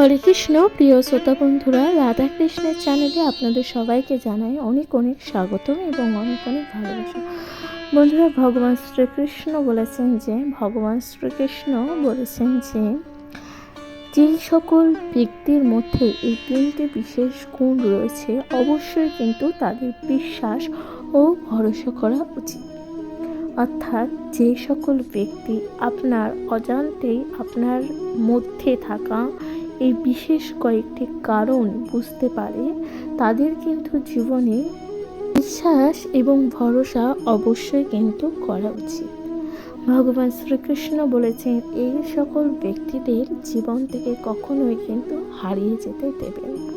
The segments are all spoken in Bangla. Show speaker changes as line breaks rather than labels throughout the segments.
হরে কৃষ্ণ, প্রিয় শ্রোতা বন্ধুরা, রাধা কৃষ্ণের চ্যানেলে আপনাদের সবাইকে জানাই অনেক অনেক স্বাগতম এবং অনেক অনেক ভালোবাসা। বন্ধুরা, ভগবান শ্রীকৃষ্ণ বলেছেন যে, ভগবান শ্রীকৃষ্ণ বলেছেন যে যে সকল ব্যক্তির মধ্যে এই তিনটি বিশেষ গুণ রয়েছে, অবশ্যই কিন্তু তাদের বিশ্বাস ও ভরসা করা উচিত। অর্থাৎ যে সকল ব্যক্তি আপনার অজান্তেই আপনার মধ্যে থাকা এই বিশেষ কয়েকটি কারণ বুঝতে পারে। তাদের কিন্তু জীবনে বিশ্বাস এবং ভরসা অবশ্যই কিন্তু করা উচিত। ভগবান শ্রীকৃষ্ণ বলেছেন, এই সকল ব্যক্তিদের জীবন থেকে কখনোই কিন্তু হারিয়ে যেতে দেবেন না।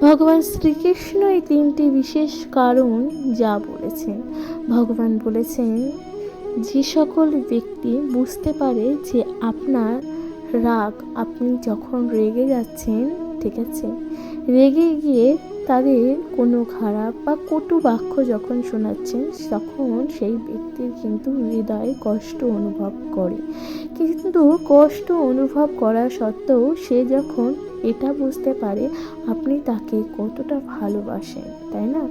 ভগবান শ্রীকৃষ্ণ এই তিনটি বিশেষ কারণ যা বলেছেন। ভগবান বলেছেন, যে সকল ব্যক্তি বুঝতে পারে যে আপনার রাগ, আপনি যখন রেগে যাচ্ছেন, ঠিক আছে? রেগে গিয়ে তাদের কোনো খারাপ বা কটু বাক্য যখন শোনাচ্ছেন, তখন সেই ব্যক্তির কিন্তু হৃদয়ে কষ্ট অনুভব করে। কিন্তু কষ্ট অনুভব করা সত্ত্বেও সে যখন এটা বুঝতে পারে আপনি তাকে কতটা ভালোবাসেন, তাই না?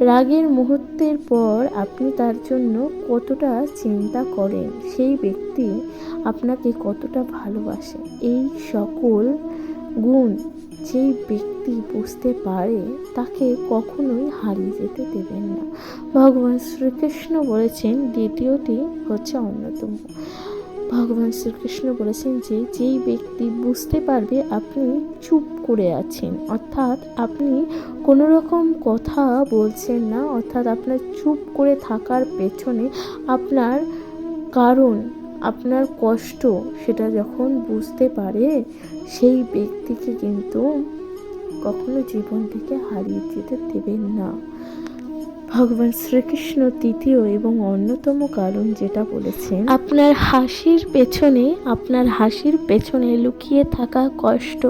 রাগের মুহূর্তের পর আপনি তার জন্য কতটা চিন্তা করেন, সেই ব্যক্তি আপনাকে কতটা ভালোবাসে, এই সকল গুণ যেই ব্যক্তি বুঝতে পারে তাকে কখনোই হারিয়ে যেতে দেবেন না। ভগবান শ্রীকৃষ্ণ বলেছেন দ্বিতীয়টি হচ্ছে অন্যতম। ভগবান শ্রীকৃষ্ণ বলেছেন যে, যেই ব্যক্তি বুঝতে পারবে আপনি চুপ করে আছেন, অর্থাৎ আপনি কোনো রকম কথা বলছেন না, অর্থাৎ আপনার চুপ করে থাকার পেছনে আপনার কারণ, আপনার কষ্ট, সেটা যখন বুঝতে পারে, সেই ব্যক্তিকে কিন্তু কখনো জীবন থেকে হারিয়ে যেতে দেবেন না। ভগবান শ্রীকৃষ্ণ তৃতীয় এবং অন্যতম কারণ যেটা বলেছেন, আপনার হাসির পেছনে, আপনার হাসির পেছনে লুকিয়ে থাকা কষ্ট,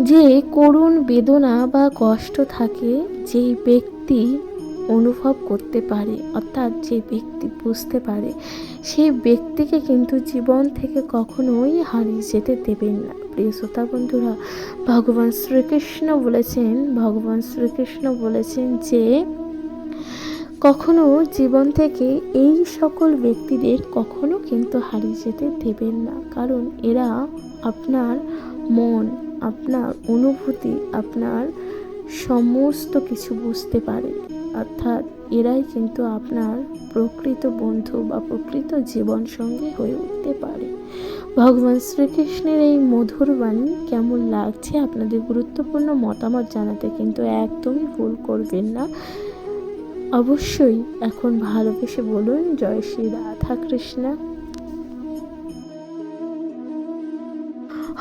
যে করুণ বেদনা বা কষ্ট থাকে, যেই ব্যক্তি অনুভব করতে পারে, অর্থাৎ যে ব্যক্তি বুঝতে পারে, সেই ব্যক্তিকে কিন্তু জীবন থেকে কখনোই হারিয়ে যেতে দেবেন না। প্রিয় শ্রোতা বন্ধুরা, ভগবান শ্রীকৃষ্ণ বলেছেন, ভগবান শ্রীকৃষ্ণ বলেছেন যে কখনো জীবন থেকে এই সকল ব্যক্তিদের কখনো কিন্তু হারিয়ে যেতে দেবেন না। কারণ এরা আপনার মন, আপনার অনুভূতি, আপনার সমস্ত কিছু বুঝতে পারে। অর্থাৎ এরাই কিন্তু আপনার প্রকৃত বন্ধু বা প্রকৃত জীবন সঙ্গী হয়ে উঠতে পারে। ভগবান শ্রীকৃষ্ণের এই মধুর বাণী কেমন লাগছে আপনাদের গুরুত্বপূর্ণ মতামত জানাতে কিন্তু একদমই ভুল করবেন না। অবশ্যই এখন ভালোবেসে বলুন, জয় শ্রী রাধা কৃষ্ণা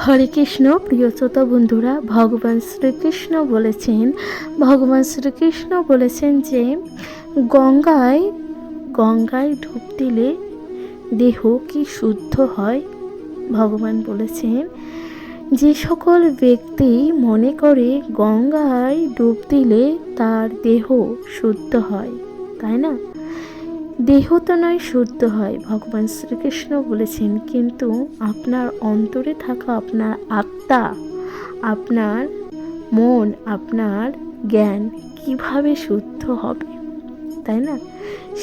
হরে কৃষ্ণ, প্রিয় শ্রোতা বন্ধুরা, ভগবান শ্রীকৃষ্ণ বলেছেন, ভগবান শ্রীকৃষ্ণ বলেছেন যে, গঙ্গায় গঙ্গায় ডুব দিলে দেহ কি শুদ্ধ হয়? ভগবান বলেছেন যে সকল ব্যক্তি মনে করে গঙ্গায় ডুব দিলে তার দেহ শুদ্ধ হয়, তাই না? দেহ তো নয়, শুদ্ধ হয়, ভগবান শ্রীকৃষ্ণ বলেছেন। কিন্তু আপনার অন্তরে থাকা আপনার আত্মা, আপনার মন, আপনার জ্ঞান কীভাবে শুদ্ধ হবে? তাই না?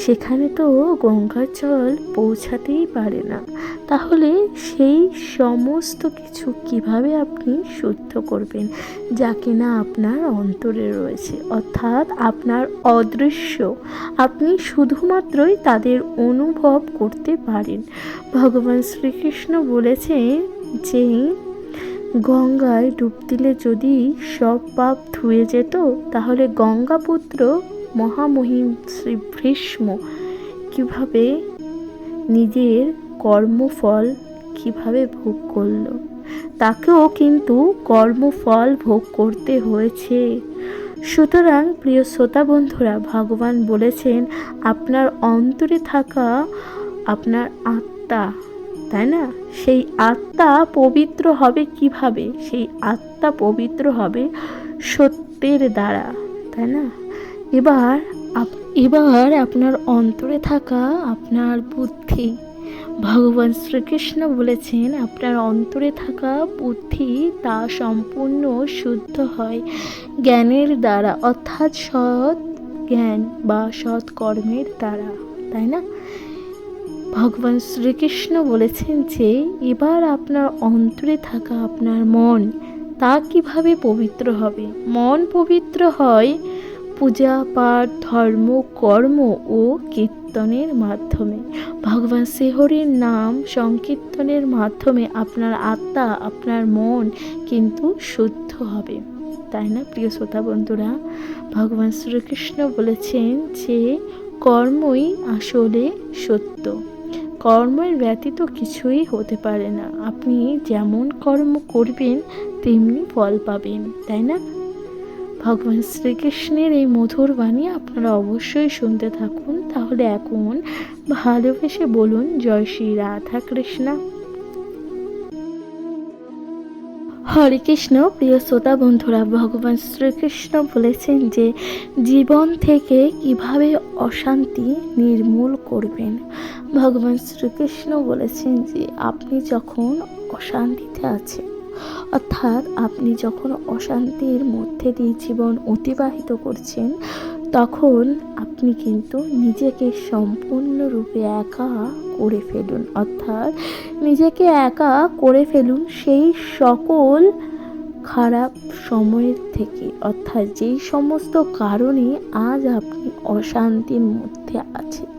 সেখানে তো গঙ্গার জল পৌঁছাতেই পারে না। তাহলে সেই সমস্ত কিছু কীভাবে আপনি শুদ্ধ করবেন, যা কিনা আপনার অন্তরে রয়েছে? অর্থাৎ আপনার অদৃশ্য। আপনি শুধুমাত্রই তাদের অনুভব করতে পারেন। ভগবান শ্রীকৃষ্ণ বলেছেন যে, গঙ্গায় ডুব দিলে যদি সব পাপ ধুয়ে যেত, তাহলে গঙ্গাপুত্র মহামহিম শ্রী ভীষ্ম কীভাবে নিজের কর্মফল কীভাবে ভোগ করল? তাকেও কিন্তু কর্মফল ভোগ করতে হয়েছে। সুতরাং প্রিয় শ্রোতা বন্ধুরা, ভগবান বলেছেন, আপনার অন্তরে থাকা আপনার আত্মা, তাই না? সেই আত্মা পবিত্র হবে কীভাবে? সেই আত্মা পবিত্র হবে সত্যের দ্বারা, তাই না? এবার এবার আপনার অন্তরে থাকা আপনার বুদ্ধি। ভগবান শ্রীকৃষ্ণ বলেছেন, আপনার অন্তরে থাকা বুদ্ধি তা সম্পূর্ণ শুদ্ধ হয় জ্ঞানের দ্বারা, অর্থাৎ সৎ জ্ঞান বা সৎ কর্মের দ্বারা, তাই না? ভগবান শ্রীকৃষ্ণ বলেছেন যে, এবার আপনার অন্তরে থাকা আপনার মন তা কীভাবে পবিত্র হবে? মন পবিত্র হয় পূজা, পাঠ, ধর্ম, কর্ম ও কীর্তনের মাধ্যমে। ভগবান শ্রীহরির নাম সংকীর্তনের মাধ্যমে আপনার আত্মা, আপনার মন কিন্তু শুদ্ধ হবে। তাই না, প্রিয় শ্রোতা বন্ধুরা? ভগবান শ্রীকৃষ্ণ বলেছেন যে, কর্মই আসলে সত্য। কর্মের ব্যতীত কিছুই হতে পারে না। আপনি যেমন কর্ম করবেন, তেমনি ফল পাবেন। তাই না? ভগবান শ্রীকৃষ্ণের এই মধুর বাণী আপনারা অবশ্যই শুনতে থাকুন। তাহলে এখন ভালোবেসে বলুন, জয় শ্রী রাধা কৃষ্ণা। হরে কৃষ্ণ, প্রিয় শ্রোতা বন্ধুরা, ভগবান শ্রীকৃষ্ণ বলেছেন যে জীবন থেকে কীভাবে অশান্তি নির্মূল করবেন? ভগবান শ্রীকৃষ্ণ বলেছেন যে আপনি যখন অশান্তিতে আছেন অর্থাৎ আপনি যখন অশান্তির মধ্যে দিয়ে জীবন অতিবাহিত করছেন, তখন আপনি কিন্তু নিজেকে সম্পূর্ণরূপে একা করে ফেলুন। অর্থাৎ নিজেকে একা করে ফেলুন সেই সকল খারাপ সময়ের থেকে। অর্থাৎ যেই সমস্ত কারণে আজ আপনি অশান্তির মধ্যে আছেন।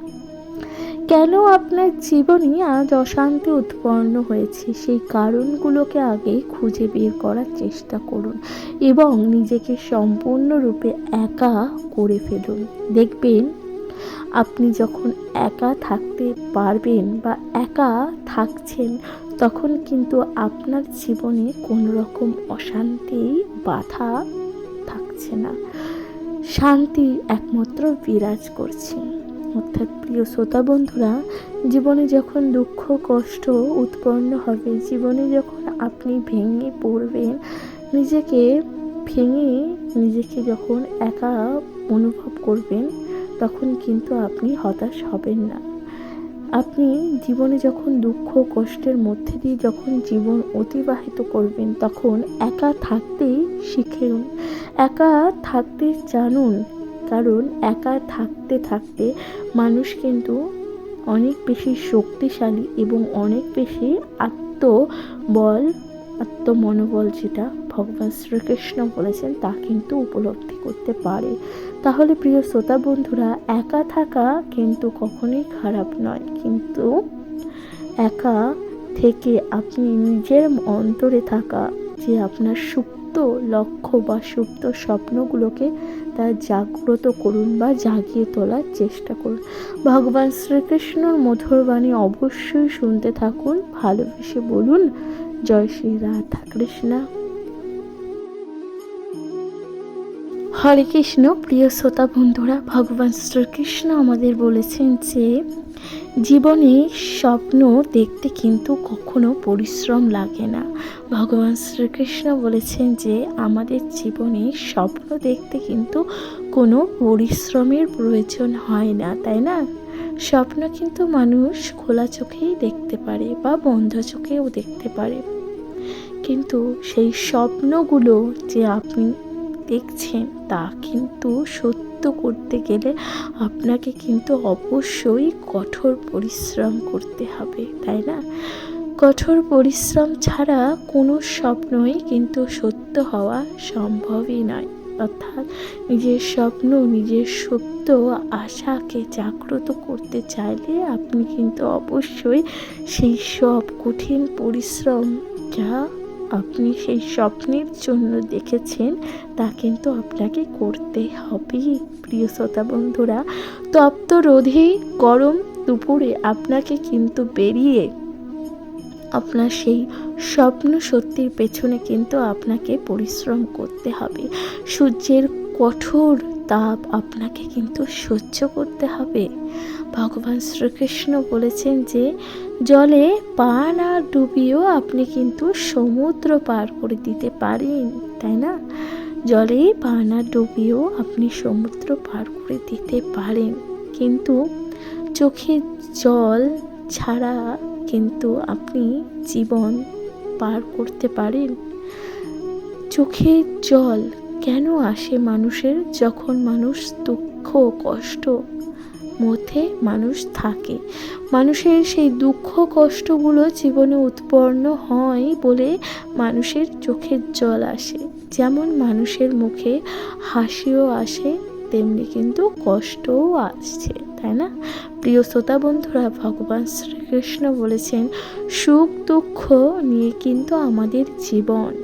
কেন আপনার জীবনে আজ অশান্তি উৎপন্ন হয়েছে? সেই কারণগুলোকে আগে খুঁজে বের করার চেষ্টা করুন এবং নিজেকে সম্পূর্ণরূপে একা করে ফেলুন। দেখবেন, আপনি যখন একা থাকতে পারবেন বা একা থাকছেন, তখন কিন্তু আপনার জীবনে কোনো রকম অশান্তি, বাধা থাকছে না। শান্তি একমাত্র বিরাজ করছে। অর্থাৎ প্রিয় শ্রোতা বন্ধুরা, জীবনে যখন দুঃখ, কষ্ট উৎপন্ন হবে, জীবনে যখন আপনি ভেঙে পড়বেন, নিজেকে ভেঙে নিজেকে যখন একা অনুভব করবেন, তখন কিন্তু আপনি হতাশ হবেন না। আপনি জীবনে যখন দুঃখ, কষ্টের মধ্যে দিয়ে যখন জীবন অতিবাহিত করবেন, তখন একা থাকতেই শিখেন একা থাকতে জানুন কারণ একা থাকতে থাকতে মানুষ কিন্তু অনেক বেশি শক্তিশালী এবং অনেক বেশি আত্মবল, আত্মমনোবল যেটা ভগবান শ্রীকৃষ্ণ বলেছেন তা কিন্তু উপলব্ধি করতে পারে। তাহলে প্রিয় শ্রোতা বন্ধুরা, একা থাকা কিন্তু কখনোই খারাপ নয়। কিন্তু একা থেকে আপনি নিজের অন্তরে থাকা যে আপনার সুপ্ত লক্ষ্য বা সুপ্ত স্বপ্নগুলোকে তা জাগ্রত করুন বা জাগিয়ে তোলার চেষ্টা করুন। ভগবান শ্রীকৃষ্ণর মধুর বাণী অবশ্যই শুনতে থাকুন, ভালোবেসে বলুন। জয় শ্রী রাধা কৃষ্ণা হরে কৃষ্ণ, প্রিয় শ্রোতা বন্ধুরা, ভগবান শ্রীকৃষ্ণ আমাদের বলেছেন যে, জীবনে স্বপ্ন দেখতে কিন্তু কখনো পরিশ্রম লাগে না। ভগবান শ্রীকৃষ্ণ বলেছেন যে, আমাদের জীবনে স্বপ্ন দেখতে কিন্তু কোনো পরিশ্রমের প্রয়োজন হয় না, তাই না? স্বপ্ন কিন্তু মানুষ খোলা চোখেই দেখতে পারে বা বন্ধ চোখেও দেখতে পারে। কিন্তু সেই স্বপ্নগুলো যে আপনি দেখছেন তা কিন্তু সত্য করতে গেলে আপনাকে কিন্তু অবশ্যই কঠোর পরিশ্রম করতে হবে, তাই না? কঠোর পরিশ্রম ছাড়া কোনো স্বপ্নই কিন্তু সত্য হওয়া সম্ভবই নয়। অর্থাৎ নিজের স্বপ্ন, নিজের সত্য, আশাকে জাগ্রত করতে চাইলে আপনি কিন্তু অবশ্যই সেই সব কঠিন পরিশ্রম যা আপনি সেই স্বপ্নের জন্য দেখেছেন, তা কিন্তু আপনাকে করতে হবে, প্রিয় শ্রোতা বন্ধুরা। তপ্ত রোধে গরম দুপুরে আপনাকে কিন্তু বেরিয়ে আপনার সেই স্বপ্ন সত্যির পেছনে কিন্তু আপনাকে পরিশ্রম করতে হবে। সূর্যের কঠোর তাপ আপনাকে কিন্তু সহ্য করতে হবে। ভগবান শ্রীকৃষ্ণ বলেছেন যে, জলে পা না ডুবিয়েও আপনি কিন্তু সমুদ্র পার করে দিতে পারেন, তাই না? জলে পা না ডুবিয়েও আপনি সমুদ্র পার করে দিতে পারেন। কিন্তু চোখে জল ছাড়া কিন্তু আপনি জীবন পার করতে পারেন। চোখের জল কেন আসে মানুষের? যখন মানুষ দুঃখ, কষ্ট মধ্যে মানুষ থাকে। মানুষের সেই দুঃখ কষ্টগুলো জীবনে উৎপন্ন হয় বলে মানুষের চোখের জল আসে। যেমন মানুষের মুখে হাসিও আসে, তেমনি কিন্তু কষ্টও আসছে, তাই না? প্রিয় শ্রোতা বন্ধুরা, ভগবান শ্রীকৃষ্ণ বলেছেন, সুখ দুঃখ নিয়ে কিন্তু আমাদের জীবন,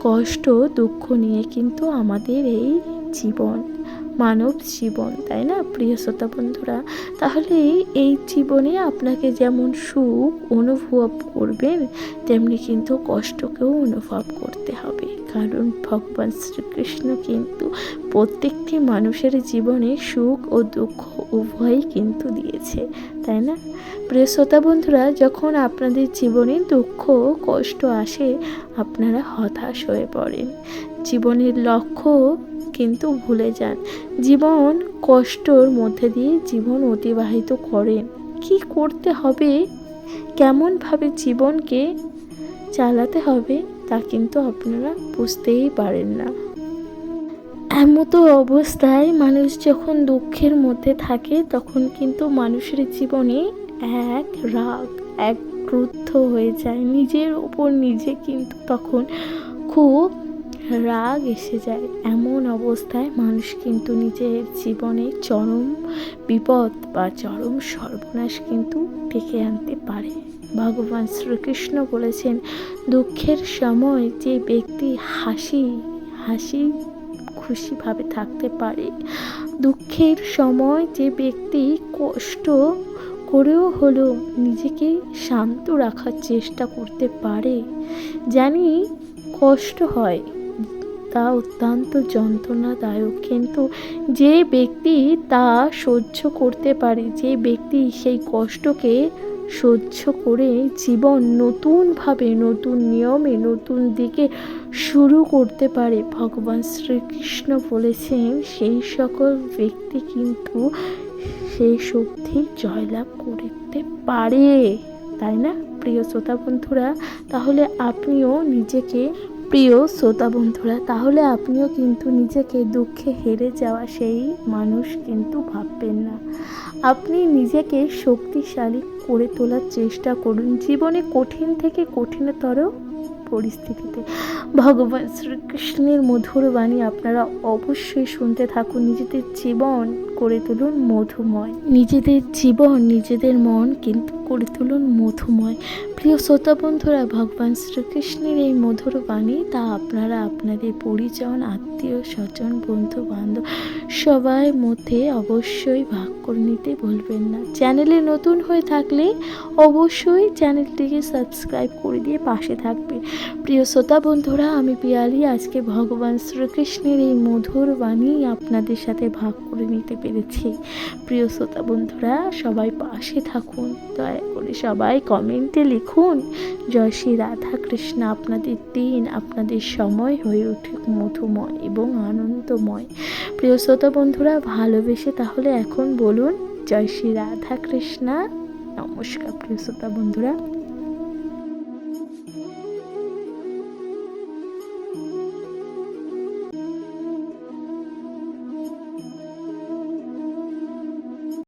কষ্ট দুঃখ নিয়ে কিন্তু আমাদের এই জীবন। মানব জীবন, তাই না? প্রিয় শ্রোতা বন্ধুরা, তাহলে এই জীবনে আপনাকে যেমন সুখ অনুভব করবেন, তেমনি কিন্তু কষ্টকেও অনুভব করতে হবে। কারণ ভগবান শ্রীকৃষ্ণ কিন্তু প্রত্যেকটি মানুষের জীবনে সুখ ও দুঃখ উভয়ই কিন্তু দিয়েছে, তাই না? প্রিয় শ্রোতা বন্ধুরা, যখন আপনাদের জীবনে দুঃখ, কষ্ট আসে, আপনারা হতাশ হয়ে পড়েন। জীবনের লক্ষ্য কিন্তু ভুলে যান। জীবন কষ্টর মধ্যে দিয়ে জীবন অতিবাহিত করেন। কি করতে হবে? কেমনভাবে জীবনকে চালাতে হবে তা কিন্তু আপনারা বুঝতেই পারেন না। এমতো অবস্থায় মানুষ যখন দুঃখের মধ্যে থাকে, তখন কিন্তু মানুষের জীবনে এক রাগ, এক ক্রুদ্ধ হয়ে যায়। নিজের ওপর নিজে কিন্তু তখন খুব রাগ এসে যায়। এমন অবস্থায় মানুষ কিন্তু নিজের জীবনে চরম বিপদ বা চরম সর্বনাশ কিন্তু ডেকে আনতে পারে। ভগবান শ্রীকৃষ্ণ বলেছেন, দুঃখের সময় যে ব্যক্তি হাসি হাসি খুশিভাবে থাকতে পারে, দুঃখের সময় যে ব্যক্তি কষ্ট করেও হলো নিজেকে শান্ত রাখার চেষ্টা করতে পারে। জানি কষ্ট হয় তা অত্যন্ত যন্ত্রণাদায়ক। কিন্তু যে ব্যক্তি তা সহ্য করতে পারে, যে ব্যক্তি সেই কষ্টকে সহ্য করে জীবন নতুনভাবে, নতুন নিয়মে, নতুন দিকে শুরু করতে পারে, ভগবান শ্রীকৃষ্ণ বলেছেন, সেই সকল ব্যক্তি কিন্তু সেই শক্তি জয়লাভ করতে পারে। তাই না? প্রিয় শ্রোতা বন্ধুরা, তাহলে আপনিও নিজেকে প্রিয় শ্রোতা বন্ধুরা, তাহলে আপনিও কিন্তু নিজেকে দুঃখে হেরে যাওয়া সেই মানুষ কিন্তু ভাববেন না। আপনি নিজেকে শক্তিশালী করে তোলার চেষ্টা করুন জীবনে কঠিন থেকে কঠিনতর পরিস্থিতিতে। ভগবান শ্রীকৃষ্ণের মধুর বাণী আপনারা অবশ্যই শুনতে থাকুন, নিজেদের জীবন করে তুলুন মধুময়। নিজেদের জীবন, নিজেদের মন কিন্তু করে তুলুন মধুময়। প্রিয় শ্রোতা বন্ধুরা, ভগবান শ্রীকৃষ্ণের এই মধুর বাণী তা আপনারা আপনাদের পরিজন, আত্মীয়, স্বজন, বন্ধু, বান্ধব সবার মধ্যে অবশ্যই ভাগ করে নিতে ভুলবেন না। চ্যানেলে নতুন হয়ে থাকলে অবশ্যই চ্যানেলটিকে সাবস্ক্রাইব করে দিয়ে পাশে থাকবে। প্রিয় শ্রোতা বন্ধুরা, আমি পিয়ালি। আজকে ভগবান শ্রীকৃষ্ণের এই মধুর বাণী আপনাদের সাথে ভাগ করে নিতে পেরেছি। প্রিয় শ্রোতা বন্ধুরা, সবাই পাশে থাকুন। দয়া করে সবাই কমেন্টে লিখুন। জয় শ্রী রাধা কৃষ্ণ আপনাদের দিন, আপনাদের সময় হয়ে উঠুক মধুময় এবং আনন্দময়। প্রিয় শ্রোতা বন্ধুরা, ভালোবেসে তাহলে এখন বলুন, জয় শ্রী রাধাকৃষ্ণা। নমস্কার প্রিয় শ্রোতা বন্ধুরা।